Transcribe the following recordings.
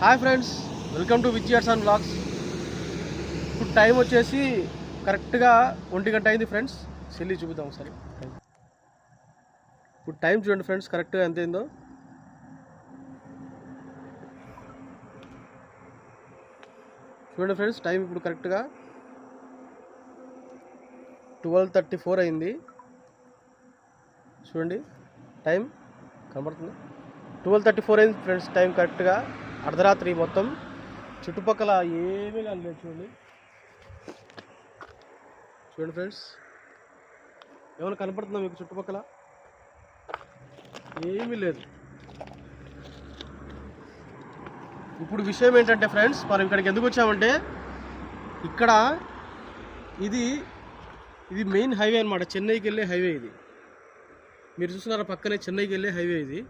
Hi friends welcome to విజయర్స్ and blogs ఇప్పుడు time వచ్చేసి కరెక్ట్గా ఒంటి గంట అయింది ఫ్రెండ్స్. సెల్లి చూపిద్దాం ఒకసారి. ఇప్పుడు టైం చూడండి ఫ్రెండ్స్ కరెక్ట్గా ఎంత అయిందో. చూడండి ఫ్రెండ్స్ టైం ఇప్పుడు కరెక్ట్గా ట్వెల్వ్ థర్టీ ఫోర్ అయింది. చూడండి టైం కనబడుతుంది. ట్వెల్వ్ థర్టీ ఫోర్ అయింది ఫ్రెండ్స్ టైం కరెక్ట్గా అర్ధరాత్రి మొత్తం చుట్టుపక్కల ఏమీ కనలేదు చూడండి. చూడండి ఫ్రెండ్స్ ఏమైనా కనపడుతుందా మీకు చుట్టుపక్కల? ఏమీ లేదు. ఇప్పుడు విషయం ఏంటంటే ఫ్రెండ్స్ మనం ఇక్కడికి ఎందుకు వచ్చామంటే ఇక్కడ ఇది ఇది మెయిన్ హైవే అనమాట చెన్నైకి వెళ్ళే హైవే ఇది. మీరు చూస్తున్నారా పక్కనే చెన్నైకి వెళ్ళే హైవే ఇది.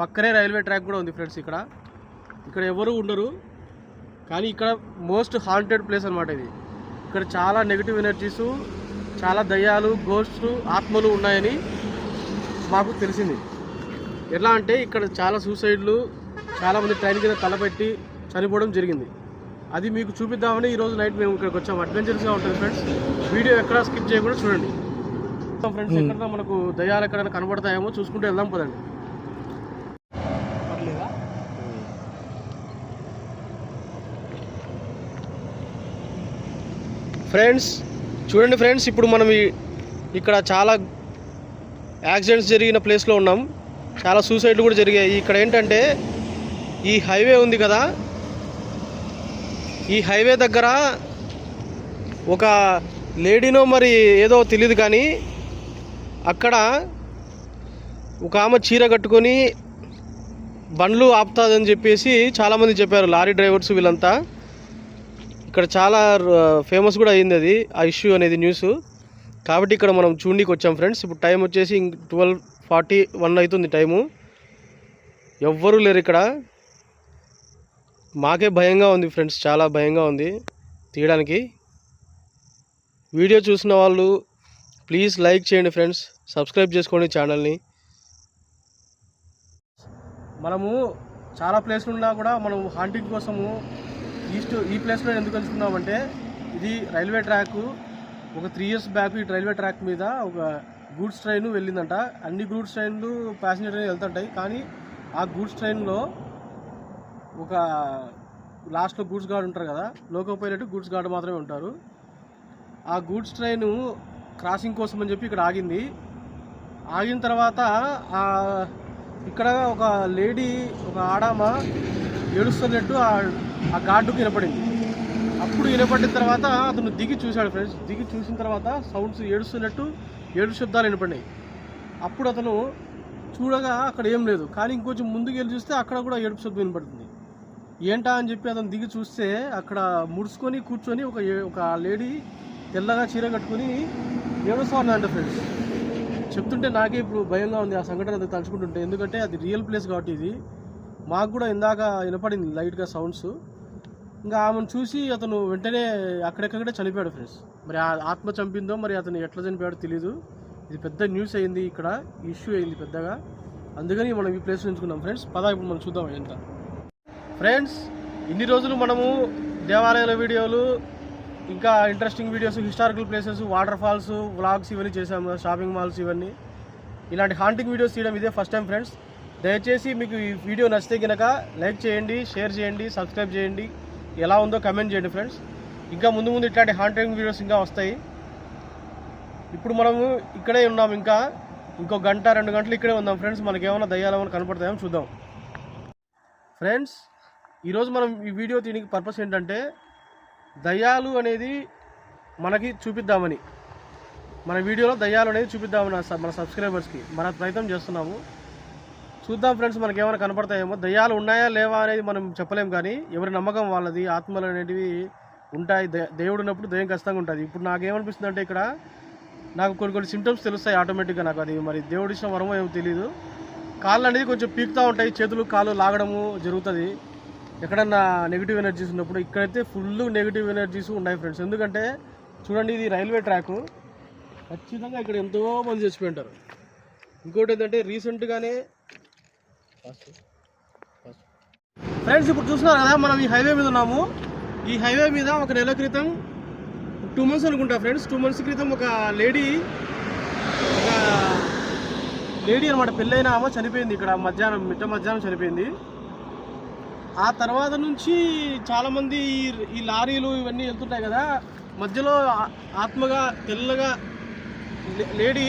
పక్కనే రైల్వే ట్రాక్ కూడా ఉంది ఫ్రెండ్స్ ఇక్కడ. ఇక్కడ ఎవరు ఉండరు. కానీ ఇక్కడ మోస్ట్ హాంటెడ్ ప్లేస్ అనమాట ఇది. ఇక్కడ చాలా నెగిటివ్ ఎనర్జీస్ చాలా దయ్యాలు గోస్ట్ ఆత్మలు ఉన్నాయని మాకు తెలిసింది. ఎలా అంటే ఇక్కడ చాలా సూసైడ్లు చాలామంది ట్రైన్ కింద తలపెట్టి చనిపోవడం జరిగింది. అది మీకు చూపిద్దామని ఈరోజు నైట్ మేము ఇక్కడికి వచ్చాము. అడ్వెంచర్స్గా ఉంటుంది ఫ్రెండ్స్. వీడియో ఎక్కడ స్కిప్ చేయకుండా చూడండి. ఫ్రెండ్స్ ఎక్కడ మనకు దయ్యాలు ఎక్కడైనా కనబడతాయేమో చూసుకుంటూ వెళ్దాం పదండి. ఫ్రెండ్స్ చూడండి ఫ్రెండ్స్ ఇప్పుడు మనం ఇక్కడ చాలా యాక్సిడెంట్స్ జరిగిన ప్లేస్లో ఉన్నాం. చాలా సూసైడ్లు కూడా జరిగాయి. ఇక్కడ ఏంటంటే ఈ హైవే ఉంది కదా. ఈ హైవే దగ్గర ఒక లేడీనో మరి ఏదో తెలియదు కానీ అక్కడ ఒక ఆమె చీర కట్టుకొని బండ్లు ఆపుతుందని చెప్పేసి చాలామంది చెప్పారు. లారీ డ్రైవర్స్ వీళ్ళంతా. ఇక్కడ చాలా ఫేమస్ కూడా అయింది అది ఆ ఇష్యూ అనేది న్యూస్ కాబట్టి ఇక్కడ మనం చూడనీకి వచ్చాం ఫ్రెండ్స్ ఇప్పుడు టైం వచ్చేసి ట్వెల్వ్ ఫార్టీ వన్ అవుతుంది టైము ఎవ్వరూ లేరు ఇక్కడ. మాకే భయంగా ఉంది ఫ్రెండ్స్ చాలా భయంగా ఉంది తీయడానికి. వీడియో చూసిన వాళ్ళు ప్లీజ్ లైక్ చేయండి ఫ్రెండ్స్ సబ్స్క్రైబ్ చేసుకోండి ఛానల్ని మనము చాలా ప్లేస్లు ఉన్నా కూడా మనం హాంటింగ్ కోసము ఈస్ట్ ఈ ప్లేస్లో ఎందుకు ఎంచుకున్నామంటే ఇది రైల్వే ట్రాక్ ఒక త్రీ ఇయర్స్ బ్యాక్ ఈ రైల్వే ట్రాక్ మీద ఒక గూడ్స్ ట్రైన్ వెళ్ళిందంట. అన్ని గూడ్స్ ట్రైన్లు ప్యాసింజర్ ట్రైన్ వెళ్తుంటాయి. కానీ ఆ గూడ్స్ ట్రైన్లో ఒక లాస్ట్లో గూడ్స్ గార్డ్ ఉంటారు కదా లోకో పైలట్ గూడ్స్ గార్డ్ మాత్రమే ఉంటారు. ఆ గూడ్స్ ట్రైన్ క్రాసింగ్ కోసం అని చెప్పి ఇక్కడ ఆగింది. ఆగిన తర్వాత ఇక్కడ ఒక లేడీ ఒక ఆడామ ఏడుస్తున్నట్టు ఆ- గాడ్కు గార్డుకు వినపడింది. అప్పుడు వినపడిన తర్వాత అతను దిగి చూశాడు ఫ్రెండ్స్ దిగి చూసిన తర్వాత సౌండ్స్ ఏడుస్తున్నట్టు ఏడు శబ్దాలు వినపడినాయి. అప్పుడు అతను చూడగా అక్కడ ఏం లేదు. కానీ ఇంకొంచెం ముందుకు వెళ్ళి చూస్తే అక్కడ కూడా ఏడుపు శబ్దం వినపడుతుంది. ఏంటా అని చెప్పి అతను దిగి చూస్తే అక్కడ ముడుచుకొని కూర్చొని ఒక ఒక లేడీ తెల్లగా చీర కట్టుకొని ఏడుస్తా ఉన్నదంట ఫ్రెండ్స్ చెప్తుంటే నాకే ఇప్పుడు భయంగా ఉంది. ఆ సంఘటన అది తలుచుకుంటుంటే. ఎందుకంటే అది రియల్ ప్లేస్ కాబట్టి ఇది. మాకు కూడా ఇందాక వినపడింది లైట్గా సౌండ్స్. ఇంకా ఆమెను చూసి అతను వెంటనే అక్కడెక్కడే చనిపోయాడు ఫ్రెండ్స్. మరి ఆ ఆత్మ చంపిందో మరి అతను ఎట్లా చనిపోయాడో తెలియదు ఇది పెద్ద న్యూస్ అయింది ఇక్కడ ఇష్యూ అయింది పెద్దగా. అందుకని మనం ఈ ప్లేస్ ఉంచుకున్నాం ఫ్రెండ్స్. పదా ఇప్పుడు మనం చూద్దాం ఎంత ఫ్రెండ్స్ ఇన్ని రోజులు మనము దేవాలయాల వీడియోలు ఇంకా interesting videos historical places waterfalls vlogs ఇవన్నీ చేసాము షాపింగ్ మాల్స్ ఇవన్నీ. ఇలాంటి హాంటింగ్ వీడియోస్ తీయడం ఇదే ఫస్ట్ టైం ఫ్రెండ్స్ దయచేసి మీకు ఈ వీడియో నచ్చితే కనుక లైక్ చేయండి షేర్ చేయండి సబ్స్క్రైబ్ చేయండి. ఎలా ఉందో కమెంట్ చేయండి ఫ్రెండ్స్ ఇంకా ముందు ముందు ఇట్లాంటి హాంటరింగ్ వీడియోస్ ఇంకా వస్తాయి. ఇప్పుడు మనము ఇక్కడే ఉన్నాం ఇంకా. ఇంకో గంట రెండు గంటలు ఇక్కడే ఉందాం ఫ్రెండ్స్ మనకి ఏమైనా దయ్యాలు ఏమైనా చూద్దాం. ఫ్రెండ్స్ ఈరోజు మనం ఈ వీడియో దీనికి పర్పస్ ఏంటంటే దయ్యాలు అనేది మనకి చూపిద్దామని. మన వీడియోలో దయ్యాలు అనేది చూపిద్దామని మన సబ్స్క్రైబర్స్కి మన ప్రయత్నం చేస్తున్నాము. చూద్దాం ఫ్రెండ్స్ మనకి ఏమైనా కనపడతాయేమో. దయ్యాలు ఉన్నాయా లేవా అనేది మనం చెప్పలేం కానీ ఎవరి నమ్మకం వాళ్ళది ఆత్మలు అనేటివి ఉంటాయి. దే- దేవుడు ఉన్నప్పుడు దయ్యం ఖచ్చితంగా ఉంటుంది. ఇప్పుడు నాకేమనిపిస్తుంది అంటే ఇక్కడ నాకు కొన్ని కొన్ని సిమ్టమ్స్ తెలుస్తాయి ఆటోమేటిక్గా నాకు. అది మరి దేవుడి ఇష్టం వరమో ఏమో తెలియదు కాళ్ళు అనేది కొంచెం పీకుతూ ఉంటాయి. చేతులు కాళ్ళు లాగడము జరుగుతుంది. ఎక్కడన్నా నెగిటివ్ ఎనర్జీస్ ఉన్నప్పుడు ఇక్కడైతే ఫుల్ నెగిటివ్ ఎనర్జీస్ ఉన్నాయి ఫ్రెండ్స్. ఎందుకంటే చూడండి ఇది రైల్వే ట్రాకు ఖచ్చితంగా ఇక్కడ ఎంతో మంది చచ్చిపోయి ఉంటారు. ఇంకోటి ఏంటంటే రీసెంట్గానే ఫ్రెండ్స్ ఇప్పుడు చూస్తున్నారు కదా మనం ఈ హైవే మీద ఉన్నాము. ఈ హైవే మీద ఒక నెల క్రితం టూ మంత్స్ అనుకుంటా ఫ్రెండ్స్ టూ మంత్స్ క్రితం ఒక లేడీ ఒక లేడీ అనమాట పెళ్ళైన ఆమె చనిపోయింది ఇక్కడ మధ్యాహ్నం మిట్ట మధ్యాహ్నం చనిపోయింది. ఆ తర్వాత నుంచి చాలామంది ఈ- ఈ లారీలు ఇవన్నీ వెళ్తుంటాయి కదా మధ్యలో ఆత్మగా తెల్లగా లే- లేడీ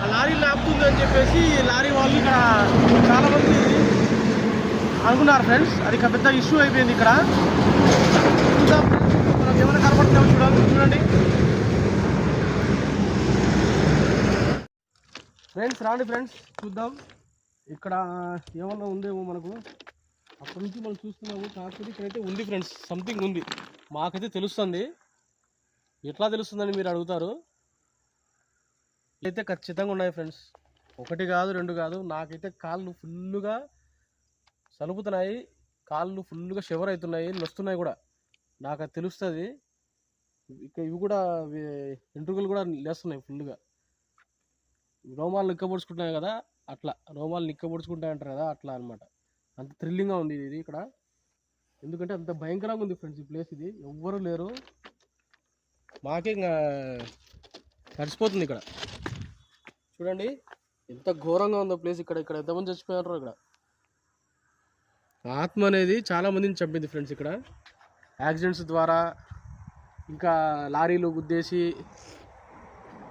ఆ లారీ ఆపుతుంది అని చెప్పేసి లారీ వాళ్ళు ఇక్కడ చాలామంది అనుకున్నారు ఫ్రెండ్స్. అది ఒక పెద్ద ఇష్యూ అయిపోయింది ఇక్కడ. చూద్దాం మనకు ఏమైనా కనపడుతుందో చూడాలి చూడండి. ఫ్రెండ్స్ రాండి ఫ్రెండ్స్ చూద్దాం. ఇక్కడ ఏమన్నా ఉందేమో మనకు. అప్పటి నుంచి మనం చూస్తున్నాము. కాకపోతే ఇక్కడైతే ఉంది ఫ్రెండ్స్ సంథింగ్ ఉంది. మాకైతే తెలుస్తుంది. ఎట్లా తెలుస్తుందని మీరు అడుగుతారు. అయితే ఖచ్చితంగా ఉన్నాయి ఫ్రెండ్స్. ఒకటి కాదు రెండు కాదు. నాకైతే కాళ్ళు ఫుల్లుగా సలుపుతున్నాయి. కాళ్ళు ఫుల్గా షవర్ అవుతున్నాయి నొస్తున్నాయి కూడా. నాకు అది తెలుస్తుంది. ఇక ఇవి కూడా ఎంట్రుకలు కూడా లేస్తున్నాయి ఫుల్గా రోమాలు నిక్కబొడుచుకుంటున్నాయి కదా అట్లా. రోమాలు నిక్కబొడుచుకుంటాయి అంటారు కదా అట్లా అన్నమాట. అంత థ్రిల్లింగ్గా ఉంది ఇది ఇక్కడ. ఎందుకంటే అంత భయంకరంగా ఉంది ఫ్రెండ్స్ ఈ ప్లేస్ ఇది. ఎవ్వరు లేరు. మాకే ఇంకా తడిసిపోతుంది ఇక్కడ. చూడండి ఎంత ఘోరంగా ఉందో ప్లేస్ ఇక్కడ ఇక్కడ ఎంతమంది చచ్చిపోయారు ఇక్కడ. ఆత్మ అనేది చాలా మందిని చంపింది ఫ్రెండ్స్ ఇక్కడ. యాక్సిడెంట్స్ ద్వారా ఇంకా లారీలు గుద్దేసి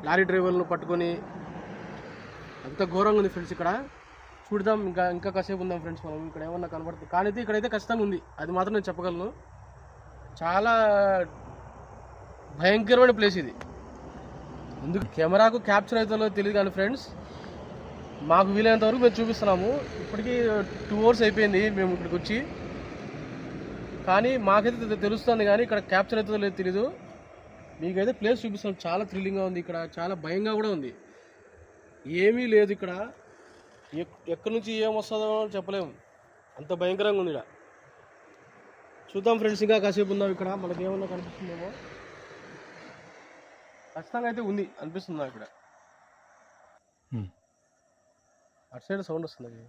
లారీ డ్రైవర్లను పట్టుకొని అంత ఘోరంగా ఉంది ఫ్రెండ్స్ ఇక్కడ. చూడదాం ఇంకా ఇంకా కాసేపు ఉందాం ఫ్రెండ్స్ మనం. ఇక్కడ ఏమన్నా కనబడుతుంది? కానీ అయితే ఇక్కడైతే ఖచ్చితంగా ఉంది. అది మాత్రం నేను చెప్పగలను. చాలా భయంకరమైన ప్లేస్ ఇది. ఎందుకు కెమెరాకు క్యాప్చర్ అవుతుందో తెలియదు కానీ ఫ్రెండ్స్ మాకు వీలైనంత వరకు మేము చూపిస్తున్నాము. ఇప్పటికీ టూ అవర్స్ అయిపోయింది మేము ఇక్కడికి వచ్చి. కానీ మాకైతే తెలుస్తుంది కానీ ఇక్కడ క్యాప్చర్ అవుతుందో లేదో తెలీదు. మీకైతే ప్లేస్ చూపిస్తాం చాలా థ్రిల్లింగ్గా ఉంది ఇక్కడ. చాలా భయంగా కూడా ఉంది. ఏమీ లేదు ఇక్కడ. ఎక్- ఎక్కడి నుంచి ఏమొస్తుందో చెప్పలేము. అంత భయంకరంగా ఉంది ఇక్కడ. చూద్దాం ఫ్రెండ్స్ ఇంకా కాసేపు ఉందాం ఇక్కడ. మనకేమన్నా కనిపిస్తుందేమో. ఖచ్చితంగా అయితే ఉంది అనిపిస్తుంది నాకు ఇక్కడ. అటు సైడ్ సౌండ్ వస్తుంది. అది.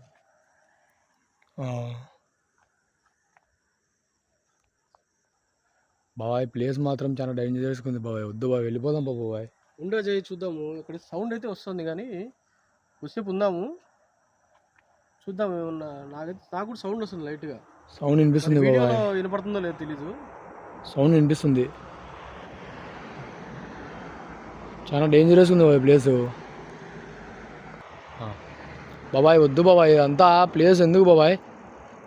బాబాయ్ ప్లేస్ మాత్రం చాలా డేంజరస్ ఉంది బాబాయ్. వద్దు బాబాయ్ వెళ్ళిపోదాం బాబాయ్. ఉండే చేయి చూద్దాము. ఇక్కడ సౌండ్ అయితే వస్తుంది కానీ కొద్దిసేపు ఉందాము. చూద్దాం ఏమన్నా. నాకైతే నాకు కూడా సౌండ్ వస్తుంది లైట్గా సౌండ్ వినిపిస్తుంది వినపడుతుందో లేదో తెలీదు. సౌండ్ వినిపిస్తుంది. చాలా డేంజరస్ ఉంది బాబాయ్ ప్లేస్ బాబాయ్ వద్దు బాబాయ్ అంతా ప్లేస్ ఎందుకు బాబాయ్?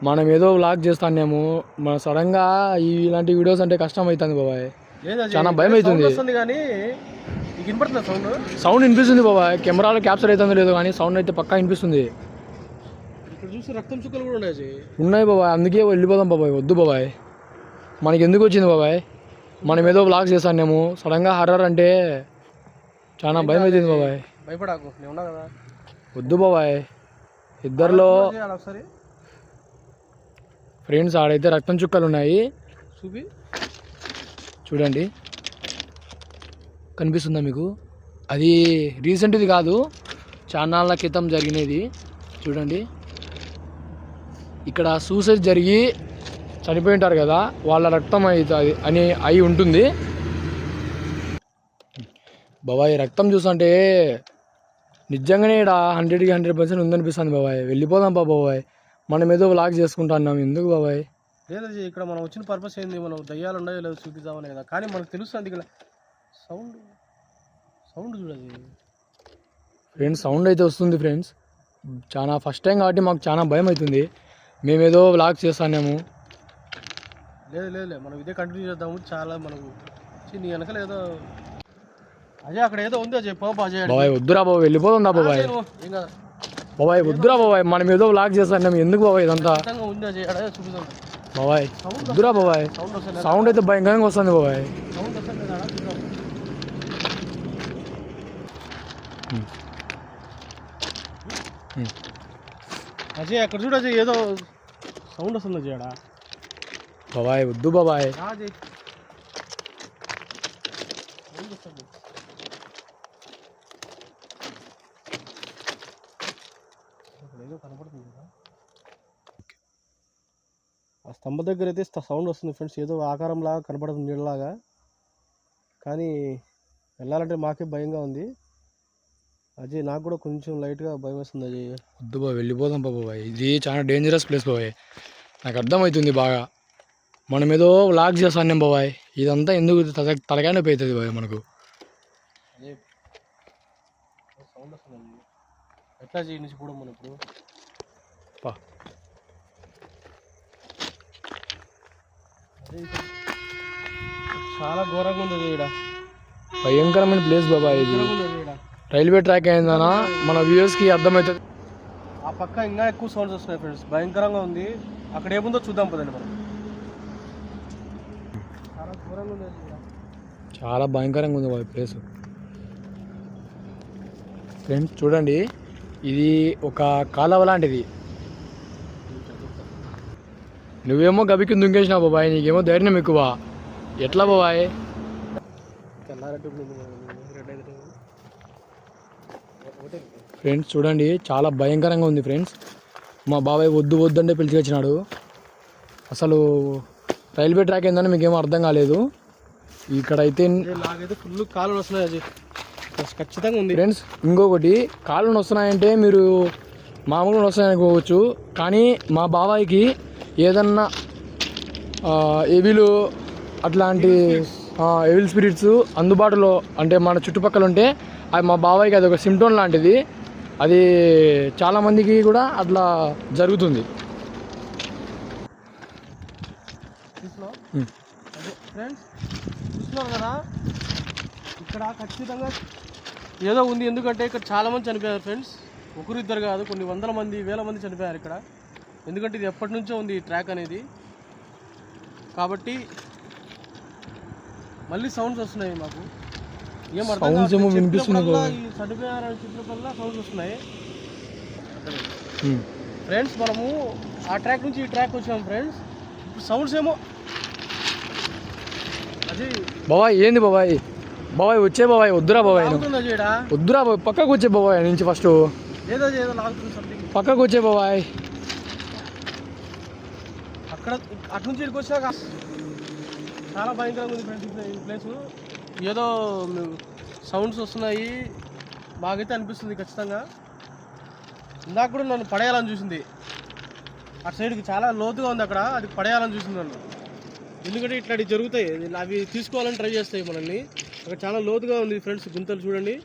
మనం ఏదో వ్లాగ్ చేస్తానేమో మన సడన్గా ఇలాంటి వీడియోస్ అంటే కష్టం అవుతుంది బాబాయ్. చాలా. భయం అవుతుంది. కానీ సౌండ్ సౌండ్ వినిపిస్తుంది బాబాయ్. కెమెరాలో క్యాప్చర్ అవుతుందో లేదో కానీ సౌండ్ అయితే పక్కా వినిపిస్తుంది. రక్తం చుక్కలు కూడా ఉన్నాయి. ఉన్నాయి బాబాయ్ అందుకే వెళ్ళిపోదాం బాబాయ్ వద్దు బాబాయ్. మనకి ఎందుకు వచ్చింది బాబాయ్? మనం ఏదో వ్లాగ్ చేస్తానేమో సడన్గా హర్రర్ అంటే చాలా భయం అవుతుంది బాబాయ్. భయపడాకు నేను ఉన్నా కదా. వద్దు బాబాయ్. ఇద్దరిలో ఒకసారి? ఫ్రెండ్స్ ఆడైతే రక్తం చుక్కలు ఉన్నాయి. చూపి. చూడండి. కనిపిస్తుందా మీకు? అది రీసెంట్ది కాదు. చాన్నాళ్ళ క్రితం జరిగినది. చూడండి. ఇక్కడ సూసైడ్ జరిగి చనిపోయి ఉంటారు కదా వాళ్ళ రక్తం అవుతుంది అని అయి ఉంటుంది. బాబాయ్ రక్తం చూస్తుంటే నిజంగానే ఇక్కడ హండ్రెడ్కి హండ్రెడ్ పర్సెంట్ ఉందనిపిస్తుంది బాబాయ్. వెళ్ళిపోదాం బా బాబాయ్. మనం ఏదో వ్లాగ్ చేసుకుంటున్నాం ఎందుకు బాబాయ్? లేదా ఇక్కడ మనం వచ్చిన పర్పస్ ఏంది? మనం దయ్యాలు ఉన్నాయో లేదో చూపిద్దామని కదా. కానీ మనకు తెలుస్తుంది ఇక్కడ సౌండ్ సౌండ్ చూడదు ఫ్రెండ్స్ సౌండ్ అయితే వస్తుంది ఫ్రెండ్స్ చాలా ఫస్ట్ టైం కాబట్టి మాకు చాలా భయం అవుతుంది. మేమేదో వ్లాగ్ చేస్తానేమో లేదు లేదు లేదు. మనం ఇదే కంటిన్యూ చేద్దాము. చాలా మనకు నీ వెనకాల అజయ్ అక్కడ ఏదో ఉంది అజయ్ పాప అజయ్ అడిగి. బాబాయ్ వద్దురా బాబాయ్ వెళ్ళిపోతుందా బాబాయ్. బాబాయ్ వద్దురా బాబాయ్ మనం ఏదో వ్లాగ్ చేస్తానేమో ఎందుకు బాబాయ్ ఇదంతా? బాబాయ్ వద్దురా బాబాయ్. సౌండ్ అయితే భయంకరంగా వస్తుంది బాబాయ్. అజయ్ అక్కడ చూడు అజయ్ ఏదో సౌండ్ వస్తుంది అజయ్ బాబాయ్ వద్దు బాబాయ్ రా అజయ్ సౌండ్ వస్తుంది అక్కడ ఏదో కనపడుతుంది కదా ఆ స్తంభం దగ్గర అయితే సౌండ్ వస్తుంది ఫ్రెండ్స్. ఏదో ఆకారంలాగా కనపడుతుంది నీళ్ళలాగా. కానీ వెళ్ళాలంటే మాకే భయంగా ఉంది. అజయ్ నాకు కూడా కొంచెం లైట్గా భయం వేస్తుంది అజయ్. వద్దు బాబాయ్ వెళ్ళిపోదాం బాబాయ్ ఇది చాలా డేంజరస్ ప్లేస్ బాబాయ్ నాకు అర్థమవుతుంది బాగా. మనం ఏదో వ్లాగ్ చేస్తాను బాబాయ్ ఇదంతా ఎందుకు తల తలకాయ నొప్పి అవుతుంది బాబాయ్ మనకు. అజయ్ సౌండ్ వస్తుంది. ఎట్లా చేయి నుంచి కూడా మనం ఇప్పుడు పా అజయ్, చాలా ఘోరంగా ఉంది ఈడ. భయంకరమైన ప్లేస్ బాబాయ్ ఇది. రైల్వే ట్రాక్ అయిందనా? మన వ్యూవర్స్కి అర్థమవుతుంది ఆ పక్క ఇంకా ఎక్కువ సౌండ్స్ వస్తున్నాయి ఫ్రెండ్స్ భయంకరంగా ఉంది. అక్కడ ఏముందో చూద్దాం పదండి మనం. చాలా ఘోరంగా ఉంది. చాలా భయంకరంగా ఉంది బాబాయ్ ప్లేస్ ఫ్రెండ్స్ చూడండి. ఇది ఒక కాలవ లాంటిది. నువ్వేమో గబికి దుంకేసినావు బాబాయ్ నీకేమో ధైర్యం ఎక్కువ. ఎట్లా బాబాయ్? ఫ్రెండ్స్ చూడండి చాలా భయంకరంగా ఉంది ఫ్రెండ్స్. మా బాబాయ్ వద్దు వద్దు అంటే పిలిచికొచ్చినాడు. అసలు రైల్వే ట్రాక్ ఏందని మీకేమో అర్థం కాలేదు. ఇక్కడైతే ఫుల్ కాలు వస్తున్నాయి ఖచ్చితంగా ఉంది. ఫ్రెండ్స్ ఇంకొకటి కాళ్ళు వస్తున్నాయంటే మీరు మామూలుగా వస్తాయనుకోవచ్చు కానీ మా బాబాయ్కి ఏదన్నా ఎవిలు అట్లాంటి ఎవిల్ స్పిరిట్స్ అందుబాటులో అంటే మన చుట్టుపక్కల ఉంటే అది మా బాబాయ్కి అది ఒక సిమ్టోన్ లాంటిది. అది చాలామందికి కూడా అట్లా జరుగుతుంది. ఫ్రెండ్స్ చూస్తున్నారు కదా? ఇక్కడ ఖచ్చితంగా ఏదో ఉంది. ఎందుకంటే ఇక్కడ చాలా మంది చనిపోయారు ఫ్రెండ్స్ ఒకరు ఇద్దరు కాదు కొన్ని వందల మంది వేల మంది చనిపోయారు ఇక్కడ. ఎందుకంటే ఇది ఎప్పటి నుంచో ఉంది ఈ ట్రాక్ అనేది. కాబట్టి మళ్ళీ సౌండ్స్ వస్తున్నాయి మాకు. ఏం అర్థం ఈ చనిపోయారని చెప్పినప్పుడల్లా సౌండ్స్ వస్తున్నాయి. ఫ్రెండ్స్ మనము ఆ ట్రాక్ నుంచి ఈ ట్రాక్ వచ్చాము ఫ్రెండ్స్ ఇప్పుడు సౌండ్స్ ఏమో. అది బాబాయ్ ఏంది బాబాయ్? బాబాయ్ వచ్చే బాబాయ్ వద్దురా బాబాయ్. వద్దురా బాబాయ్ పక్కకు వచ్చే బాబాయ్ నుంచి ఫస్ట్ ఏదో ఏదో లాగుతుంది సంథింగ్ పక్కకు వచ్చే బాబాయ్. అక్కడ అటు నుంచి ఇక్కడికి వచ్చాక చాలా భయంకరంగా ఉంది ఫ్రెండ్స్ ఈ ప్లేస్. ఏదో సౌండ్స్ వస్తున్నాయి. మాకైతే అనిపిస్తుంది ఖచ్చితంగా. ఇందాక కూడా నన్ను పడేయాలని చూసింది. అటు సైడ్కి చాలా లోతుగా ఉంది అక్కడ. అది పడేయాలని చూసింది నన్ను. ఎందుకంటే ఇట్లాంటివి జరుగుతాయి. అవి తీసుకోవాలని ట్రై చేస్తాయి మనల్ని. అక్కడ చాలా లోతుగా ఉంది ఫ్రెండ్స్ గుంతలు చూడండి.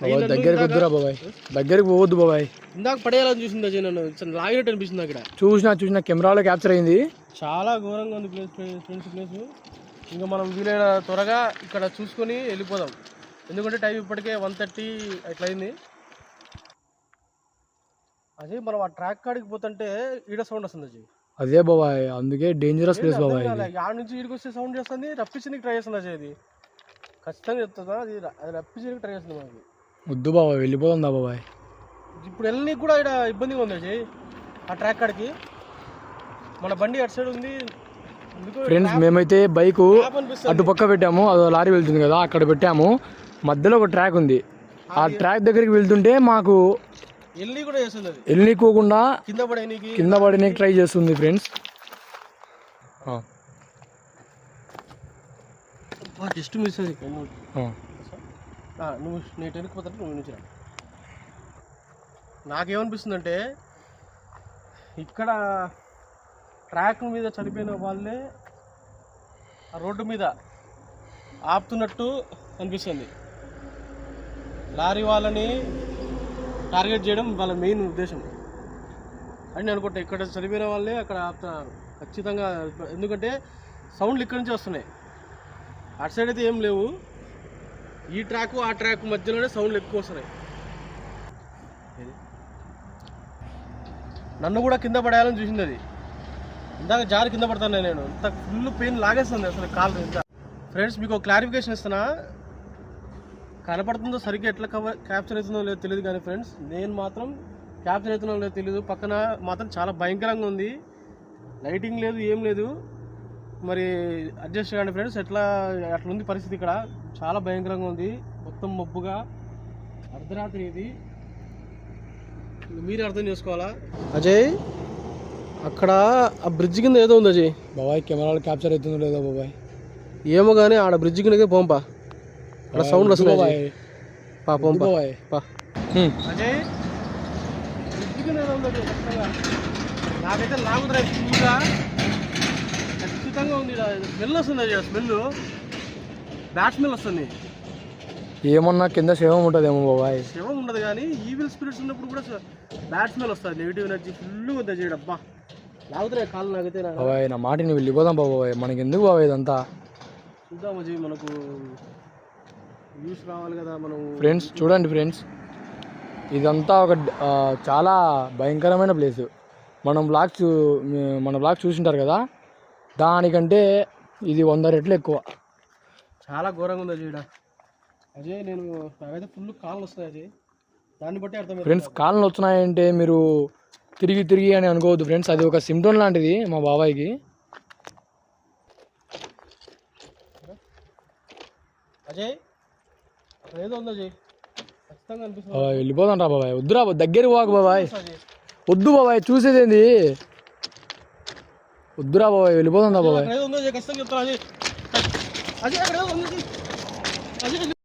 బాబాయ్ దగ్గరికి వద్దురా బాబాయ్. దగ్గరికి పోవద్దు బాబాయ్. ఇందాక పడేయాలని చూసింది అజయ్ నన్ను. లాగినట్టు అనిపిస్తుంది అక్కడ. చూసినా చూసినా కెమెరాలో క్యాప్చర్ అయింది. చాలా ఘోరంగా ఉంది ప్లేస్ ఫ్రెండ్స్ ప్లేస్ ఇంకా మనం వీలైన త్వరగా ఇక్కడ చూసుకొని వెళ్ళిపోదాం. ఎందుకంటే టైం ఇప్పటికే వన్ థర్టీ అట్లా అయింది. అజయ్ మనం ఆ ట్రాక్ కాడికి పోతుంటే ఈడ సౌండ్ వస్తుంది అజయ్. అదే బాబాయ్ అందుకే డేంజరస్ ప్లేస్ బాబాయ్ ఇది. ఆడ నుంచి ఈడికి వస్తే సౌండ్ చేస్తుంది? రప్పించడానికి ట్రై చేస్తుంది అజయ్ అది ఖచ్చితంగా చెప్తుందా? అది అది రప్పించడానికి ట్రై చేస్తుంది మనకి వద్దు బాబాయ్ వెళ్ళిపోతుందా బాబాయ్. ఇప్పుడు వెళ్ళనీకి కూడా ఇక్కడ ఇబ్బందిగా ఉంది అజయ్ ఆ ట్రాక్ కాడికి. మన బండి అటు సైడ్ ఉంది. ఫ్రెండ్స్ మేమైతే బైక్ అటు పక్క పెట్టాము అదో లారీ వెళ్తుంది కదా అక్కడ పెట్టాము. మధ్యలో ఒక ట్రాక్ ఉంది. ఆ ట్రాక్ దగ్గరికి వెళ్తుంటే మాకు వెళ్ళి కూడా చేస్తుంది అది. వెళ్ళనీకోకుండా కింద పడే నీకు కింద పడడానికి ట్రై చేస్తుంది ఫ్రెండ్స్ జస్ట్ మిస్ అది. నువ్వు నేను వెనక్కి నువ్వు నుంచి రా. నాకేమనిపిస్తుందంటే ఇక్కడ ట్రాక్ మీద చనిపోయిన వాళ్ళే రోడ్డు మీద ఆపుతున్నట్టు అనిపిస్తుంది. లారీ వాళ్ళని టార్గెట్ చేయడం వాళ్ళ మెయిన్ ఉద్దేశం. అని అనుకుంటా. ఇక్కడ చనిపోయిన వాళ్ళే అక్కడ ఆపుతున్నారు. ఖచ్చితంగా ఎందుకంటే సౌండ్లు ఇక్కడి నుంచి వస్తున్నాయి. అటు సైడ్ అయితే ఏం లేవు. ఈ ట్రాక్ ఆ ట్రాక్ మధ్యలోనే సౌండ్లు ఎక్కువ వస్తున్నాయి. నన్ను కూడా కింద పడేయాలని చూసింది అది. ఇందాక జారి కింద పడతాను నేను. ఇంత ఫుల్ పెయిన్ లాగేస్తుంది అసలు కాలు ఇంత. ఫ్రెండ్స్ మీకు క్లారిఫికేషన్ ఇస్తున్నా. కనపడుతుందో సరిగ్గా ఎట్లా కవర్ క్యాప్చర్ అవుతుందో లేదో తెలియదు కానీ ఫ్రెండ్స్ నేను మాత్రం క్యాప్చర్ అవుతుందో లేదో తెలియదు పక్కన మాత్రం చాలా భయంకరంగా ఉంది. లైటింగ్ లేదు ఏం లేదు. మరి అడ్జస్ట్ చేయండి ఫ్రెండ్స్ ఎట్లా అట్లా ఉంది పరిస్థితి ఇక్కడ? చాలా భయంకరంగా ఉంది. మొత్తం మబ్బుగా. అర్ధరాత్రి ఇది. మీరే అర్థం చేసుకోవాలా? అజయ్ అక్కడ ఆ బ్రిడ్జ్ కింద ఏదో ఉంది అజయ్. బాబాయ్ కెమెరాలో క్యాప్చర్ అవుతుందో లేదో బాబాయ్. ఏమో కానీ ఆడ బ్రిడ్జ్ కిందకే పోంపా. అక్కడ సౌండ్ వస్తుంది బాబాయ్. పా పోంపా. బాబాయ్. పా. అజయ్ బ్రిడ్జ్ కింద ఏదో ఉంది నాకైతే లాగుతున్నాయి ఫుల్గా ఉంది స్మెల్ వస్తుంది స్మెల్. బ్యాట్ స్మెల్ వస్తుంది. ఏమన్నా కింద శవం ఉంటుందేమో బాబాయ్. శవం ఉండదు కానీ ఈవిల్ స్పిరిట్స్ ఉన్నప్పుడు కూడా బ్యాట్ స్మెల్ వస్తుంది. నెగిటివ్ ఎనర్జీ ఫుల్ ఉంది అజయ్ డబ్బా లాగుతున్నాయి కాళ్ళు నాకు బాబాయ్ నా మాటిని వెళ్ళిపోదాం బాబాయ్. మనకి ఎందుకు బాబాయ్ ఇదంతా? చూద్దాం అజయ్ మనకు వ్యూస్ రావాలి కదా మనం ఫ్రెండ్స్ చూడండి ఫ్రెండ్స్ ఇదంతా ఒక చాలా భయంకరమైన ప్లేస్ మనం బ్లాగ్ చూ మన బ్లాగ్ చూసింటారు కదా? దానికంటే ఇది వంద రెట్లు ఎక్కువ. చాలా ఘోరంగా ఉంది అజయ్ ఈడ. అజయ్ నేను నాకైతే ఫుల్ కాళ్ళు వస్తాయి అజయ్ దాన్ని బట్టి అర్థమైంది ఫ్రెండ్స్ కాళ్ళు వచ్చినాయంటే మీరు తిరిగి తిరిగి అని అనుకోవద్దు ఫ్రెండ్స్. అది ఒక సిమ్టోన్ లాంటిది మా బాబాయ్కి. అజయ్ అక్కడ ఏదో ఉంది అజయ్. ఖచ్చితంగా అనిపిస్తుంది. బాబాయ్ వెళ్ళిపోదాం రా బాబాయ్. వద్దురా దగ్గర పోకు బాబాయ్. వద్దు బాబాయ్ చూసేదేంది వద్దురా బాబాయ్ వెళ్ళిపోదాం రా బాబాయ్. అక్కడ ఏదో